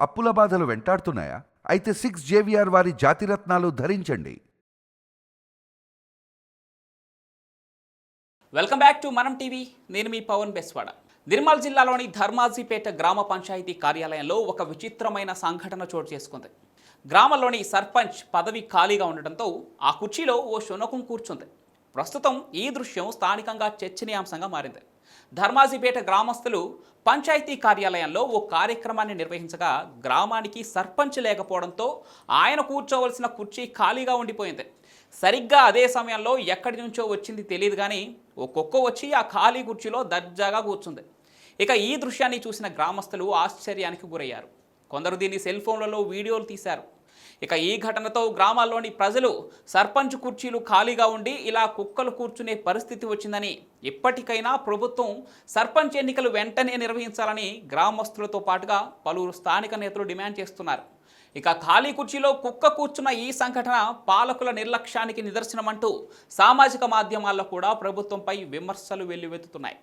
అప్పుల బాధలు వెంటాడుతున్నాయా? అయితే సిక్స్ జేవిఆర్ వారి జాతిరత్నాలు ధరించండి. Welcome back to Manam TV నేను మీ పవన్ బెస్వాడ. నిర్మల్ జిల్లాలోని ధర్మాజీపేట గ్రామ పంచాయతీ కార్యాలయంలో ఒక విచిత్రమైన సంఘటన చోటు చేసుకుంది. గ్రామంలోని సర్పంచ్ పదవి ఖాళీగా ఉండటంతో ఆ కుర్చీలో ఓ శునకం కూర్చుంది. ప్రస్తుతం ఈ దృశ్యం స్థానికంగా చర్చనీయాంశంగా మారింది. ధర్మాజీపేట గ్రామస్తులు పంచాయతీ కార్యాలయంలో ఓ కార్యక్రమాన్ని నిర్వహించగా గ్రామానికి సర్పంచ్ లేకపోవడంతో ఆయన కూర్చోవలసిన కుర్చీ ఖాళీగా ఉండిపోయింది. సరిగ్గా అదే సమయంలో ఎక్కడి నుంచో వచ్చింది తెలియదు కానీ ఓ కుక్క వచ్చి ఆ ఖాళీ కుర్చీలో దర్జాగా కూర్చుంది. ఇక ఈ దృశ్యాన్ని చూసిన గ్రామస్తులు ఆశ్చర్యానికి గురయ్యారు. కొందరు దీన్ని సెల్ ఫోన్లలో వీడియోలు తీశారు. ఇక ఈ ఘటనతో గ్రామాల్లోని ప్రజలు సర్పంచ్ కుర్చీలు ఖాళీగా ఉండి ఇలా కుక్కలు కూర్చునే పరిస్థితి వచ్చిందని ఇప్పటికైనా ప్రభుత్వం సర్పంచ్ ఎన్నికలు వెంటనే నిర్వహించాలని గ్రామస్తులతో పాటుగా పలువురు స్థానిక నేతలు డిమాండ్ చేస్తున్నారు. ఇక ఖాళీ కుర్చీలో కుక్క కూర్చున్న ఈ సంఘటన పాలకుల నిర్లక్ష్యానికి నిదర్శనమంటూ సామాజిక మాధ్యమాల్లో కూడా ప్రభుత్వంపై విమర్శలు వెల్లువెత్తుతున్నాయి.